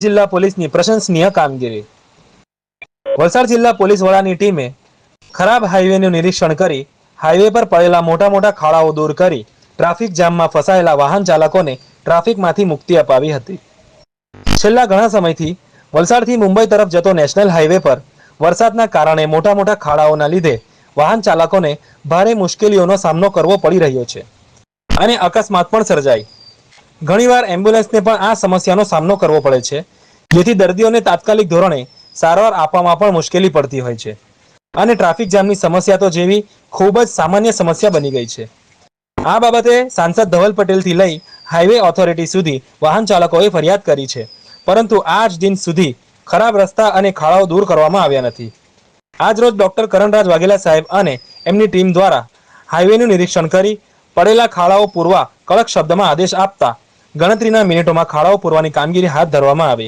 જિલ્લા પોલીસની પ્રશંસનીય કામગીરી. વલસાડ જિલ્લા પોલીસ વડાની ટીમે ખરાબ હાઈવેનું નિરીક્ષણ કરી હાઈવે પર પડેલા મોટા મોટા ખાડાઓ દૂર કરી ટ્રાફિક જામમાં ફસાયેલા વાહન ચાલકોને ટ્રાફિકમાંથી મુક્તિ અપાવી હતી. છેલ્લા ઘણા સમયથી વલસાડથી મુંબઈ તરફ જતો નેશનલ હાઈવે પર વરસાદના કારણે મોટા મોટા ખાડાઓના લીધે વાહન ચાલકોને ભારે મુશ્કેલીઓનો સામનો કરવો પડી રહ્યો છે. અને અકસ્માત પણ સર્જાય. ઘણીવાર એમ્બ્યુલન્સને પણ આ સમસ્યાનો સામનો કરવો પડે છે, જેથી દર્દીઓને તાત્કાલિક ધોરણે સારવાર આપવામાં પણ મુશ્કેલી પડતી હોય છે. અને ટ્રાફિક જામની સમસ્યા તો જેવી ખૂબ જ સામાન્ય સમસ્યા બની ગઈ છે. આ બાબતે સાંસદ ધવલ પટેલથી લઈ હાઈવે ઓથોરિટી સુધી વાહન ચાલકોએ ફરિયાદ કરી છે. પરંતુ આજ દિન સુધી ખરાબ રસ્તા અને ખાડાઓ દૂર કરવામાં આવ્યા નથી. આજરોજ ડોક્ટર કરણરાજ વાઘેલા સાહેબ અને એમની ટીમ દ્વારા હાઈવેનું નિરીક્ષણ કરી પડેલા ખાડાઓ પૂરવા કડક શબ્દમાં આદેશ આપતા ગણતરીના મિનિટોમાં ખાડાઓ પૂરવાની કામગીરી હાથ ધરવામાં આવી.